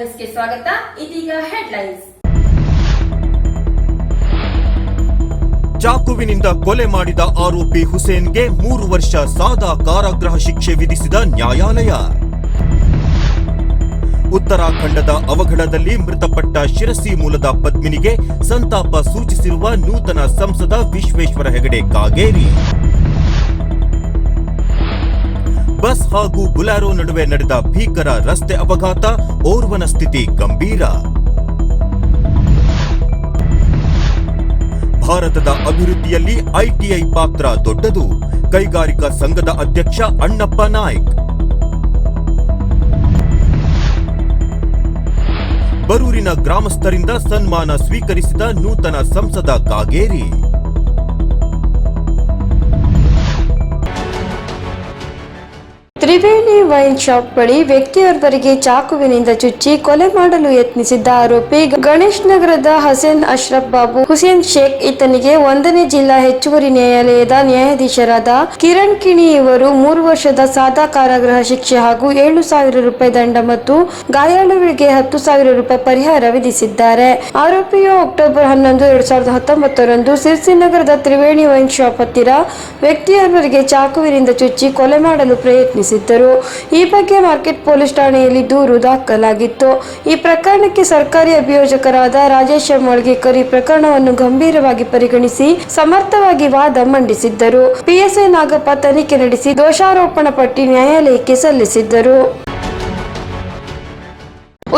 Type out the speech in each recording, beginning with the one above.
ನ್ಯೂಸ್ಗೆ ಸ್ವಾಗತ. ಇದೀಗ ಹೆಡ್ಲೈನ್ಸ್. ಚಾಕುವಿನಿಂದ ಕೊಲೆ ಮಾಡಿದ ಆರೋಪಿ ಹುಸೇನ್ಗೆ ಮೂರು ವರ್ಷ ಸಾದಾ ಕಾರಾಗೃಹ ಶಿಕ್ಷೆ ವಿಧಿಸಿದ ನ್ಯಾಯಾಲಯ. ಉತ್ತರಾಖಂಡದ ಅವಘಡದಲ್ಲಿ ಮೃತಪಟ್ಟ ಶಿರಸಿ ಮೂಲದ ಪದ್ಮಿನಿಗೆ ಸಂತಾಪ ಸೂಚಿಸಿರುವ ನೂತನ ಸಂಸದ ವಿಶ್ವೇಶ್ವರ ಹೆಗಡೆ ಕಾಗೇರಿ. ಬಸ್ ಹಾಗೂ ಬುಲಾರೋ ನಡುವೆ ನಡೆದ ಭೀಕರ ರಸ್ತೆ ಅಪಘಾತ, ಓರ್ವನ ಸ್ಥಿತಿ ಗಂಭೀರ. ಭಾರತದ ಅಭಿವೃದ್ಧಿಯಲ್ಲಿ ಐಟಿಐ ಪಾತ್ರ ದೊಡ್ಡದು. ಕೈಗಾರಿಕಾ ಸಂಘದ ಅಧ್ಯಕ್ಷ ಅಣ್ಣಪ್ಪ ನಾಯ್ಕ್. ಬರೂರಿನ ಗ್ರಾಮಸ್ಥರಿಂದ ಸನ್ಮಾನ ಸ್ವೀಕರಿಸಿದ ನೂತನ ಸಂಸದ ಕಾಗೇರಿ. ತ್ರಿವೇಣಿ ವೈನ್ ಶಾಪ್ ಬಳಿ ವ್ಯಕ್ತಿಯೊರ್ವರಿಗೆ ಚಾಕುವಿನಿಂದ ಚುಚ್ಚಿ ಕೊಲೆ ಮಾಡಲು ಯತ್ನಿಸಿದ್ದ ಆರೋಪಿ ಗಣೇಶ್ ನಗರದ ಹಸೇನ್ ಅಶ್ರಫ್ ಬಾಬು, ಹುಸೇನ್ ಶೇಖ್ ಈತನಿಗೆ ಒಂದನೇ ಜಿಲ್ಲಾ ಹೆಚ್ಚುವರಿ ನ್ಯಾಯಾಲಯದ ನ್ಯಾಯಾಧೀಶರಾದ ಕಿರಣ್ ಕಿಣಿ ಇವರು ಮೂರು ವರ್ಷದ ಸಾದಾ ಕಾರಾಗೃಹ ಶಿಕ್ಷೆ ಹಾಗೂ ಏಳು ಸಾವಿರ ರೂಪಾಯಿ ದಂಡ ಮತ್ತು ಗಾಯಾಳುಗಳಿಗೆ ಹತ್ತು ಸಾವಿರ ರೂಪಾಯಿ ಪರಿಹಾರ ವಿಧಿಸಿದ್ದಾರೆ. ಆರೋಪಿಯು ಅಕ್ಟೋಬರ್ ಹನ್ನೊಂದು, ಎರಡ್ ಸಾವಿರದ ಹತ್ತೊಂಬತ್ತರಂದು ಸಿರ್ಸಿ ನಗರದ ತ್ರಿವೇಣಿ ವೈನ್ ಶಾಪ್ ಹತ್ತಿರ ವ್ಯಕ್ತಿಯೊಬ್ಬರಿಗೆ ಚಾಕುವಿನಿಂದ ಚುಚ್ಚಿ ಕೊಲೆ ಮಾಡಲು ಪ್ರಯತ್ನಿಸಿದ್ದರು ಈ ಬಗ್ಗೆ ಮಾರ್ಕೆಟ್ ಪೊಲೀಸ್ ಠಾಣೆಯಲ್ಲಿ ದೂರು ದಾಖಲಾಗಿತ್ತು. ಈ ಪ್ರಕರಣಕ್ಕೆ ಸರ್ಕಾರಿ ಅಭಿಯೋಜಕರಾದ ರಾಜೇಶ್ ಮೊಳಗೇಕರ್ ಈ ಪ್ರಕರಣವನ್ನು ಗಂಭೀರವಾಗಿ ಪರಿಗಣಿಸಿ ಸಮರ್ಥವಾಗಿ ವಾದ ಮಂಡಿಸಿದ್ದರು. ಪಿಎಸ್ಐ ನಾಗಪ್ಪ ತನಿಖೆ ನಡೆಸಿ ದೋಷಾರೋಪಣ ಪಟ್ಟಿ ನ್ಯಾಯಾಲಯಕ್ಕೆ ಸಲ್ಲಿಸಿದ್ದರು.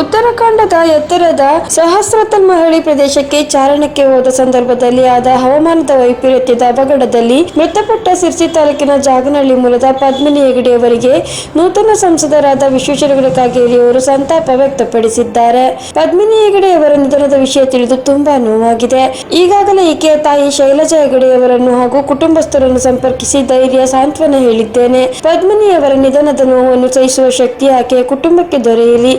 ಉತ್ತರಾಖಂಡದ ಎತ್ತರದ ಸಹಸ್ರತನ್ ಮಹಳಿ ಪ್ರದೇಶಕ್ಕೆ ಚಾರಣಕ್ಕೆ ಹೋದ ಸಂದರ್ಭದಲ್ಲಿ ಆದ ಹವಾಮಾನದ ವೈಪರೀತ್ಯದ ಅವಘಡದಲ್ಲಿ ಮೃತಪಟ್ಟ ಸಿರ್ಸಿ ತಾಲೂಕಿನ ಜಾಗನಹಳ್ಳಿ ಮೂಲದ ಪದ್ಮಿನಿ ಹೆಗಡೆಯವರಿಗೆ ನೂತನ ಸಂಸದರಾದ ವಿಶ್ವೇಶ್ವರ ಕಾಗೇರಿ ಅವರು ಸಂತಾಪ ವ್ಯಕ್ತಪಡಿಸಿದ್ದಾರೆ. ಪದ್ಮಿನಿ ಹೆಗಡೆಯವರ ನಿಧನದ ವಿಷಯ ತಿಳಿದು ತುಂಬಾ ನೋವಾಗಿದೆ. ಈಗಾಗಲೇ ಈಕೆಯ ತಾಯಿ ಶೈಲಜಾ ಹೆಗಡೆಯವರನ್ನು ಹಾಗೂ ಕುಟುಂಬಸ್ಥರನ್ನು ಸಂಪರ್ಕಿಸಿ ಧೈರ್ಯ, ಸಾಂತ್ವನ ಹೇಳಿದ್ದೇನೆ. ಪದ್ಮಿನಿಯವರ ನಿಧನದ ನೋವನ್ನು ಸಹಿಸುವ ಶಕ್ತಿ ಆಕೆಯ ಕುಟುಂಬಕ್ಕೆ ದೊರೆಯಲಿ.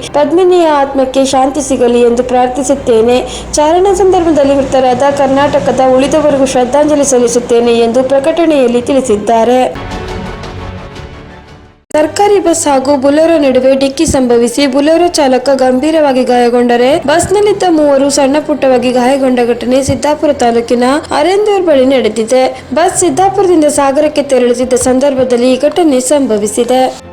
ಆತ್ಮಕ್ಕೆ ಶಾಂತಿ ಸಿಗಲಿ ಎಂದು ಪ್ರಾರ್ಥಿಸುತ್ತೇನೆ. ಚಾರಣ ಸಂದರ್ಭದಲ್ಲಿ ಮೃತರಾದ ಕರ್ನಾಟಕದ ಉಳಿದವರಿಗೂ ಶ್ರದ್ಧಾಂಜಲಿ ಸಲ್ಲಿಸುತ್ತೇನೆ ಎಂದು ಪ್ರಕಟಣೆಯಲ್ಲಿ ತಿಳಿಸಿದ್ದಾರೆ. ಸರ್ಕಾರಿ ಬಸ್ ಹಾಗೂ ಬುಲೆರೋ ನಡುವೆ ಡಿಕ್ಕಿ ಸಂಭವಿಸಿ ಬುಲೆರೋ ಚಾಲಕ ಗಂಭೀರವಾಗಿ ಗಾಯಗೊಂಡರೆ ಬಸ್ನಲ್ಲಿದ್ದ ಮೂವರು ಸಣ್ಣ ಪುಟ್ಟವಾಗಿ ಗಾಯಗೊಂಡ ಘಟನೆ ಸಿದ್ದಾಪುರ ತಾಲೂಕಿನ ಅರೆಂದೂರ್ ಬಳಿ ನಡೆದಿದೆ. ಬಸ್ ಸಿದ್ದಾಪುರದಿಂದ ಸಾಗರಕ್ಕೆ ತೆರಳುತ್ತಿದ್ದ ಸಂದರ್ಭದಲ್ಲಿ ಈ ಘಟನೆ ಸಂಭವಿಸಿದೆ.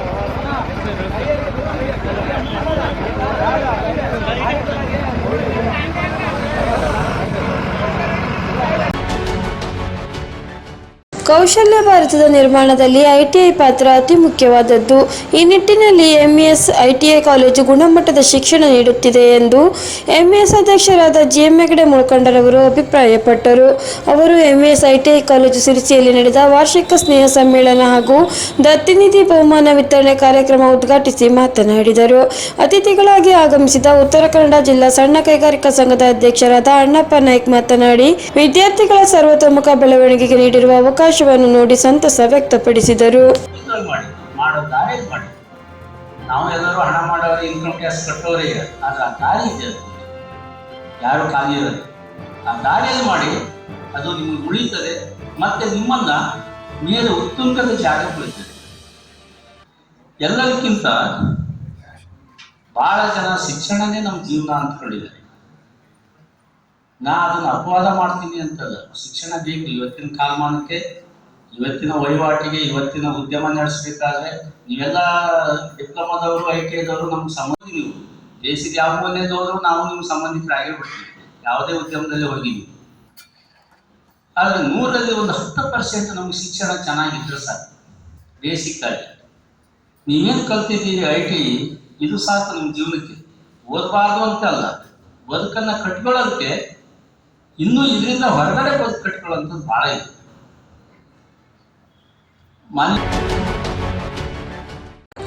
ಕೌಶಲ್ಯ ಭಾರತದ ನಿರ್ಮಾಣದಲ್ಲಿ ಐಟಿಐ ಪಾತ್ರ ಅತಿ ಮುಖ್ಯವಾದದ್ದು. ಈ ನಿಟ್ಟಿನಲ್ಲಿ ಎಂಇಎಸ್ ಐಟಿಐ ಕಾಲೇಜು ಗುಣಮಟ್ಟದ ಶಿಕ್ಷಣ ನೀಡುತ್ತಿದೆ ಎಂದು ಎಂಇಎಸ್ ಅಧ್ಯಕ್ಷರಾದ ಜಿಎಂ ಹೆಗಡೆ ಮುಳಕೊಂಡರವರು ಅಭಿಪ್ರಾಯಪಟ್ಟರು. ಅವರು ಎಂಇಎಸ್ ಐಟಿಐ ಕಾಲೇಜು ಸಿರಿಸಿಯಲ್ಲಿ ನಡೆದ ವಾರ್ಷಿಕ ಸ್ನೇಹ ಸಮ್ಮೇಳನ ಹಾಗೂ ದತ್ತಿನಿಧಿ ಬಹುಮಾನ ವಿತರಣೆ ಕಾರ್ಯಕ್ರಮ ಉದ್ಘಾಟಿಸಿ ಮಾತನಾಡಿದರು. ಅತಿಥಿಗಳಾಗಿ ಆಗಮಿಸಿದ ಉತ್ತರ ಕನ್ನಡ ಜಿಲ್ಲಾ ಸಣ್ಣ ಕೈಗಾರಿಕಾ ಸಂಘದ ಅಧ್ಯಕ್ಷರಾದ ಅಣ್ಣಪ್ಪ ನಾಯ್ಕ್ ಮಾತನಾಡಿ, ವಿದ್ಯಾರ್ಥಿಗಳ ಸರ್ವತೋಮುಖ ಬೆಳವಣಿಗೆಗೆ ನೀಡಿರುವ ಅವಕಾಶವನ್ನು ನೋಡಿ ಸಂತಸ ವ್ಯಕ್ತಪಡಿಸಿದರು. ನಾವು ಎಲ್ಲರೂ ಹಣ ಮಾಡೋರು ಇನ್ಕಮ್ ಟ್ಯಾಕ್ಸ್ ಕಟ್ಟೋರೇ ಆದ್ರೆ ಆ ದಾರಿ ಇದೆ ಯಾರು ಖಾಲಿ ಇರೋದು? ಆ ದಾರಿಯಲ್ಲಿ ಮಾಡಿ ಅದು ನಿಮಗೆ ಉಳಿತದೆ, ಮತ್ತೆ ನಿಮ್ಮನ್ನ ಮೇಲೆ ಉತ್ತುಂಗದ ಜಾಗ ಉಳಿತದೆ. ಎಲ್ಲದಕ್ಕಿಂತ ಬಹಳ ಜನ ಶಿಕ್ಷಣನೇ ನಮ್ಮ ಜೀವನ ಅಂದ್ಕೊಂಡಿದ್ದಾರೆ ನಾ ಅದನ್ನ ಅಪವಾದ ಮಾಡ್ತೀನಿ ಅಂತಲ್ಲ. ಶಿಕ್ಷಣ ಬೇಕು, ಇವತ್ತಿನ ಕಾಲಮಾನಕ್ಕೆ ಇವತ್ತಿನ ವಹಿವಾಟಿಗೆ ಇವತ್ತಿನ ಉದ್ಯಮ ನಡೆಸಬೇಕಾದ್ರೆ ನೀವೆಲ್ಲ ಡಿಪ್ಲೊಮಾದವರು, ಐ ಟಿ ಐದವರು ನಮ್ಗೆ ಸಂಬಂಧಿ ನೀವು ದೇಶದ ಯಾವ ಮನೆಯದವರು ನಾವು ನಿಮ್ಮ ಸಂಬಂಧಿಕರಾಗೇ ಬಿಡ್ತೀವಿ ಯಾವುದೇ ಉದ್ಯಮದಲ್ಲಿ ಹೋಗಿ ಆದರೆ ನೂರಲ್ಲಿ ಒಂದು ಹತ್ತು ಪರ್ಸೆಂಟ್ ನಮ್ಗೆ ಶಿಕ್ಷಣ ಚೆನ್ನಾಗಿದ್ರೆ ಸಾಕು. ಬೇಸಿಕ್ ಆಗಿ ನೀವೇನು ಕಲ್ತಿದ್ದೀರಿ ಐ ಟಿ ಇದು ಸಾಕು ನಿಮ್ಮ ಜೀವನಕ್ಕೆ. ಓದಬಾರ್ದು ಅಂತ ಅಲ್ಲ. ಬದುಕನ್ನ ಕಟ್ಕೊಳ್ಳೋದಕ್ಕೆ ಇನ್ನೂ ಇದರಿಂದ ಹೊರಗಡೆ ಬದುಕು ಕಟ್ಕೊಳ್ಳೋಂಥದ್ದು ಭಾಳ ಇದೆ.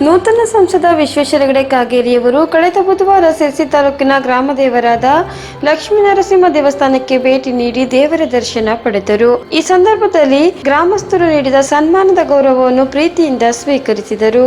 ನೂತನ ಸಂಸದ ವಿಶ್ವೇಶ್ವರ ಹೆಗಡೆ ಕಾಗೇರಿಯವರು ಕಳೆದ ಬುಧವಾರ ಸಿರ್ಸಿ ತಾಲೂಕಿನ ಗ್ರಾಮದೇವರಾದ ಲಕ್ಷ್ಮೀ ನರಸಿಂಹ ದೇವಸ್ಥಾನಕ್ಕೆ ಭೇಟಿ ನೀಡಿ ದೇವರ ದರ್ಶನ ಪಡೆದರು. ಈ ಸಂದರ್ಭದಲ್ಲಿ ಗ್ರಾಮಸ್ಥರು ನೀಡಿದ ಸನ್ಮಾನದ ಗೌರವವನ್ನು ಪ್ರೀತಿಯಿಂದ ಸ್ವೀಕರಿಸಿದರು.